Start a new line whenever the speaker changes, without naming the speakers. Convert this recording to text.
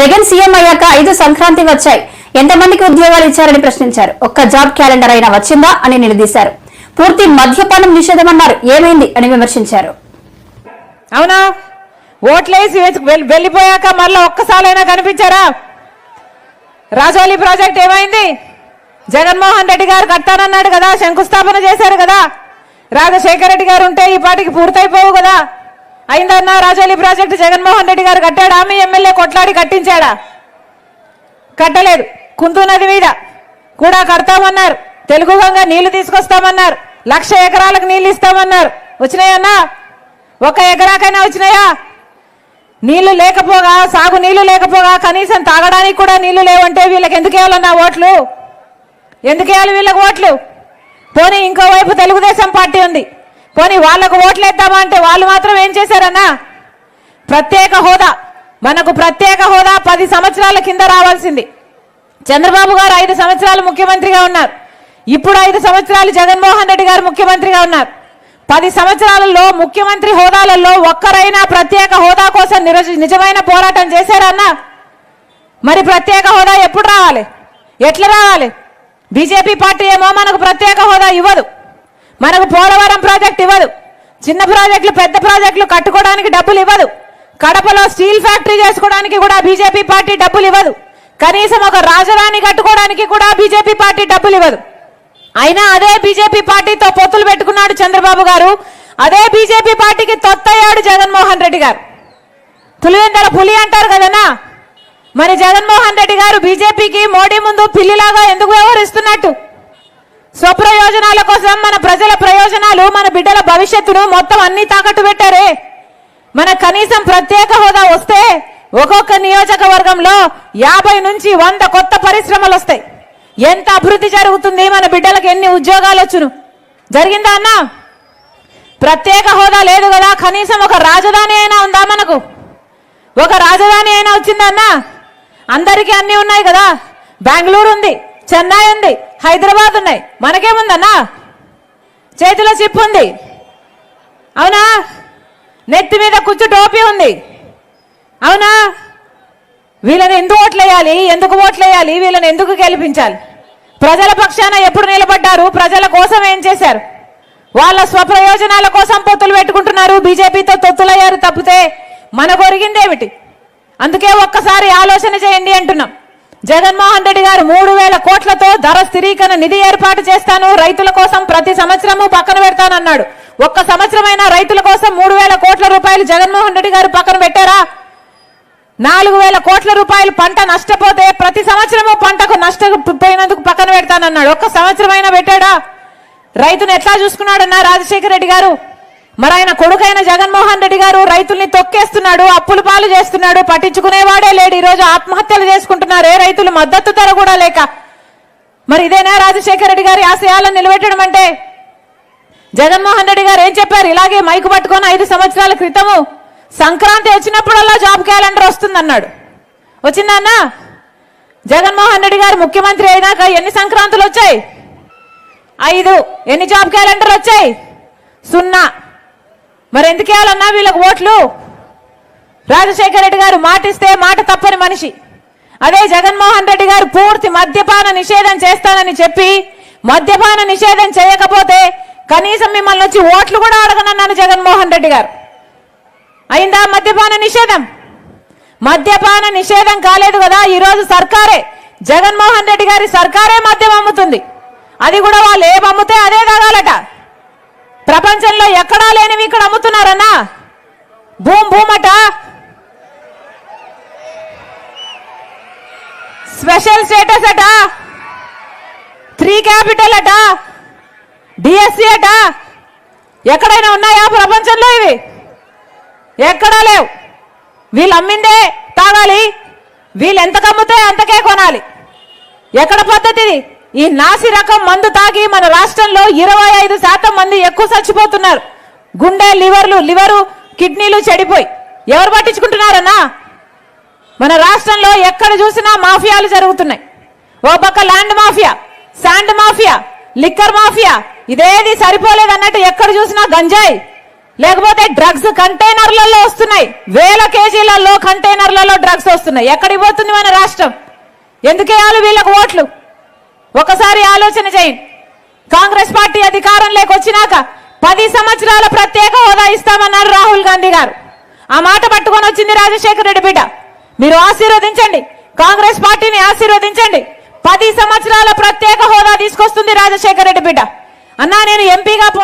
Jagan CM అయ్యాక ఐదు సంక్రాంతి వచ్చాయి. ఎంతమందికి ఉద్యోగాలు ఇచ్చారని ప్రశ్నించారు. ఒక్క జాబ్ క్యాలెండర్ అయినా వచ్చిందా అని నిలదీశారు. పూర్తి మద్యపానం నిషేధమన్నారు. ఏమైంది అని విమర్శించారు.
అవునా? ఓట్లేసి వెళ్ళిపోయాక మళ్ళీ ఒక్కసారైనా కనిపించారా? రాజోలి ప్రాజెక్ట్ ఏమైంది? జగన్మోహన్ రెడ్డి గారు కడతానన్నాడు కదా శంకుస్థాపన చేశారు కదా. రాజశేఖర రెడ్డి గారు ఉంటే ఈ పాటికి పూర్తయిపోవు కదా. అయిందన్నా రాజోలి ప్రాజెక్టు జగన్మోహన్ రెడ్డి గారు కట్టాడా? మీ ఎమ్మెల్యే కొట్లాడి కట్టించాడా? కట్టలేదు. కుంతు నది మీద కూడా కడతామన్నారు. తెలుగు గంగ నీళ్ళు తీసుకొస్తామన్నారు. లక్ష ఎకరాలకు నీళ్ళు ఇస్తామన్నారు. వచ్చినాయన్నా? ఒక ఎకరాకైనా వచ్చినాయా? నీళ్ళు లేకపోగా సాగు నీళ్ళు లేకపోగా కనీసం తాగడానికి కూడా నీళ్ళు లేవంటే వీళ్ళకి ఎందుకు వేయాలన్నా ఓట్లు? ఎందుకు వేయాలి వీళ్ళకి ఓట్లు? పోనీ ఇంకోవైపు తెలుగుదేశం పార్టీ ఉంది. పోనీ వాళ్ళకు ఓట్లేద్దామా అంటే వాళ్ళు మాత్రం ఏం చేశారన్నా? ప్రత్యేక హోదా. మనకు ప్రత్యేక హోదా పది సంవత్సరాల కింద రావాల్సింది. చంద్రబాబు గారు ఐదు సంవత్సరాలు ముఖ్యమంత్రిగా ఉన్నారు. ఇప్పుడు ఐదు సంవత్సరాలు జగన్మోహన్ రెడ్డి గారు ముఖ్యమంత్రిగా ఉన్నారు. పది సంవత్సరాలలో ముఖ్యమంత్రి హోదాలలో ఒక్కరైనా ప్రత్యేక హోదా కోసం నిరజ- నిజమైన పోరాటం చేశారన్నా? మరి ప్రత్యేక హోదా ఎప్పుడు రావాలి? ఎట్లా రావాలి? బీజేపీ పార్టీ ఏమో మనకు ప్రత్యేక హోదా ఇవ్వదు. మనకు పోలవరం ప్రాజెక్ట్ ఇవ్వదు. చిన్న ప్రాజెక్టులు పెద్ద ప్రాజెక్టులు కట్టుకోవడానికి డబ్బులు ఇవ్వదు. కడపలో స్టీల్ ఫ్యాక్టరీ చేసుకోవడానికి కూడా బీజేపీ పార్టీ డబ్బులు ఇవ్వదు. కనీసం ఒక రాజధాని కట్టుకోవడానికి కూడా బీజేపీ పార్టీ డబ్బులు ఇవ్వదు. అయినా అదే బీజేపీ పార్టీతో పొత్తులు పెట్టుకున్నాడు చంద్రబాబు గారు. అదే బీజేపీ పార్టీకి తొత్తయ్యాడు జగన్మోహన్ రెడ్డి గారు. పులివెందల పులి అంటారు కదనా మరి జగన్మోహన్ రెడ్డి గారు బీజేపీకి మోడీ ముందు పిల్లిలాగా ఎందుకు వ్యవహరిస్తున్నట్టు? స్వప్రయోజన ప్రజల ప్రయోజనాలు మన బిడ్డల భవిష్యత్తును మొత్తం అన్ని తాకట్టు పెట్టారే మన కనీసం ప్రత్యేక హోదా వస్తే ఒక్కొక్క నియోజకవర్గంలో యాభై నుంచి వంద కొత్త పరిశ్రమలు వస్తాయి. ఎంత అభివృద్ధి జరుగుతుంది మన బిడ్డలకు ఎన్ని ఉద్యోగాలు వచ్చును? జరిగిందా అన్నా? ప్రత్యేక హోదా లేదు కదా కనీసం ఒక రాజధాని అయినా ఉందా మనకు? ఒక రాజధాని అయినా వచ్చిందన్నా అందరికీ అన్నీ ఉన్నాయి కదా. బెంగళూరు ఉంది చెన్నై ఉంది హైదరాబాద్ ఉన్నాయి మనకేముందన్నా చేతిలో చిప్ ఉంది. అవునా? నెత్తి మీద కుచ్చు టోపీ ఉంది. అవునా? వీళ్ళని ఎందుకు ఓట్లేయాలి? ఎందుకు ఓట్లేయాలి? వీళ్ళని ఎందుకు గెలిపించాలి? ప్రజల పక్షాన ఎప్పుడు నిలబడ్డారు? ప్రజల కోసం ఏం చేశారు? వాళ్ళ స్వప్రయోజనాల కోసం పొత్తులు పెట్టుకుంటున్నారు. బీజేపీతో తొత్తులయ్యారు తప్పితే మన ఒరిగిందేమిటి? అందుకే ఒక్కసారి ఆలోచన చేయండి అంటున్నాం. జగన్మోహన్ రెడ్డి గారు మూడు వేల కోట్లతో ధర స్థిరీకరణ నిధి ఏర్పాటు చేస్తాను. రైతుల కోసం ప్రతి సంవత్సరము పక్కన పెడతానన్నాడు. ఒక్క సంవత్సరమైనా రైతుల కోసం మూడు వేల కోట్ల రూపాయలు జగన్మోహన్ రెడ్డి గారు పక్కన పెట్టారా? నాలుగు వేల కోట్ల రూపాయలు పంట నష్టపోతే ప్రతి సంవత్సరము పంటకు నష్టపోయినందుకు పక్కన పెడతానన్నాడు. ఒక్క సంవత్సరమైనా పెట్టాడా? రైతును ఎట్లా చూసుకున్నాడన్నా రాజశేఖర రెడ్డి గారు? మరి ఆయన కొడుకైన జగన్మోహన్ రెడ్డి గారు రైతుల్ని తొక్కేస్తున్నాడు అప్పులు పాలు చేస్తున్నాడు పట్టించుకునేవాడే లేడు. ఈరోజు ఆత్మహత్యలు చేసుకుంటున్నారు ఏ రైతులు మద్దతు ధర కూడా లేక. మరి ఇదేనా రాజశేఖర రెడ్డి గారి ఆశయాలను నిలబెట్టడం అంటే? జగన్మోహన్ రెడ్డి గారు ఏం చెప్పారు? ఇలాగే మైకు పట్టుకొని ఐదు సంవత్సరాల క్రితము సంక్రాంతి వచ్చినప్పుడల్లా జాబ్ క్యాలెండర్ వస్తుందన్నాడు. వచ్చిందన్నా జగన్మోహన్ రెడ్డి గారు ముఖ్యమంత్రి అయినాక ఎన్ని సంక్రాంతులు వచ్చాయి? ఐదు. ఎన్ని జాబ్ క్యాలెండర్ వచ్చాయి? సున్నా. మరి ఎందుకు వేయాలన్నా వీళ్ళకి ఓట్లు? రాజశేఖర రెడ్డి గారు మాటిస్తే మాట తప్పని మనిషి. అదే జగన్మోహన్ రెడ్డి గారు పూర్తి మద్యపాన నిషేధం చేస్తానని చెప్పి మద్యపాన నిషేధం చేయకపోతే కనీసం మిమ్మల్ని వచ్చి ఓట్లు కూడా అడగనన్నాను జగన్మోహన్ రెడ్డి గారు. అయిందా మద్యపాన నిషేధం? మద్యపాన నిషేధం కాలేదు కదా ఈరోజు సర్కారే జగన్మోహన్ రెడ్డి గారి సర్కారే మద్యం అమ్ముతుంది. అది కూడా వాళ్ళు ఏం అదే తాగాలట. ప్రపంచంలో ఎక్కడా లేనివి ఇక్కడ అమ్ముతున్నారన్నా? భూమ్ భూమట? స్పెషల్ స్టేటస్ అట? త్రీ క్యాపిటల్ అట? డిఎస్సి అట? ఎక్కడైనా ఉన్నాయా ప్రపంచంలో ఇవి? ఎక్కడా లేవు. వీళ్ళు అమ్మిందే తాగాలి. వీళ్ళు ఎంత కమ్ముతే అంతకే కొనాలి. ఎక్కడ పద్ధతిది? ఈ నాసి రకం మందు తాగి మన రాష్ట్రంలో ఇరవై ఐదు శాతం మంది ఎక్కువ చచ్చిపోతున్నారు. గుండె లివర్లు లివరు కిడ్నీలు చెడిపోయి. ఎవరు పట్టించుకుంటున్నారన్నా? మన రాష్ట్రంలో ఎక్కడ చూసినా మాఫియాలు జరుగుతున్నాయి. ఓ పక్క land mafia sand mafia liquor mafia ఇదేది సరిపోలేదన్నట్టు ఎక్కడ చూసినా గంజాయి. లేకపోతే డ్రగ్స్ కంటైనర్లలో వస్తున్నాయి. వేల కేజీలలో కంటైనర్లలో డ్రగ్స్ వస్తున్నాయి. ఎక్కడికి పోతుంది మన రాష్ట్రం? ఎందుకేయాలి వీళ్ళకు ఓట్లు? ఒకసారి ఆలోచన చేయండి కాంగ్రెస్ పార్టీ అధికారంలోకి వచ్చినాక పది సంవత్సరాల ప్రత్యేక హోదా ఇస్తామన్నారు రాహుల్ గాంధీ గారు. ఆ మాట పట్టుకొని వచ్చింది రాజశేఖర రెడ్డి బిడ్డ. మీరు ఆశీర్వదించండి. కాంగ్రెస్ పార్టీని ఆశీర్వదించండి. పది సంవత్సరాల ప్రత్యేక హోదా తీసుకొస్తుంది రాజశేఖర రెడ్డి బిడ్డ. అన్నా నేను ఎంపీగా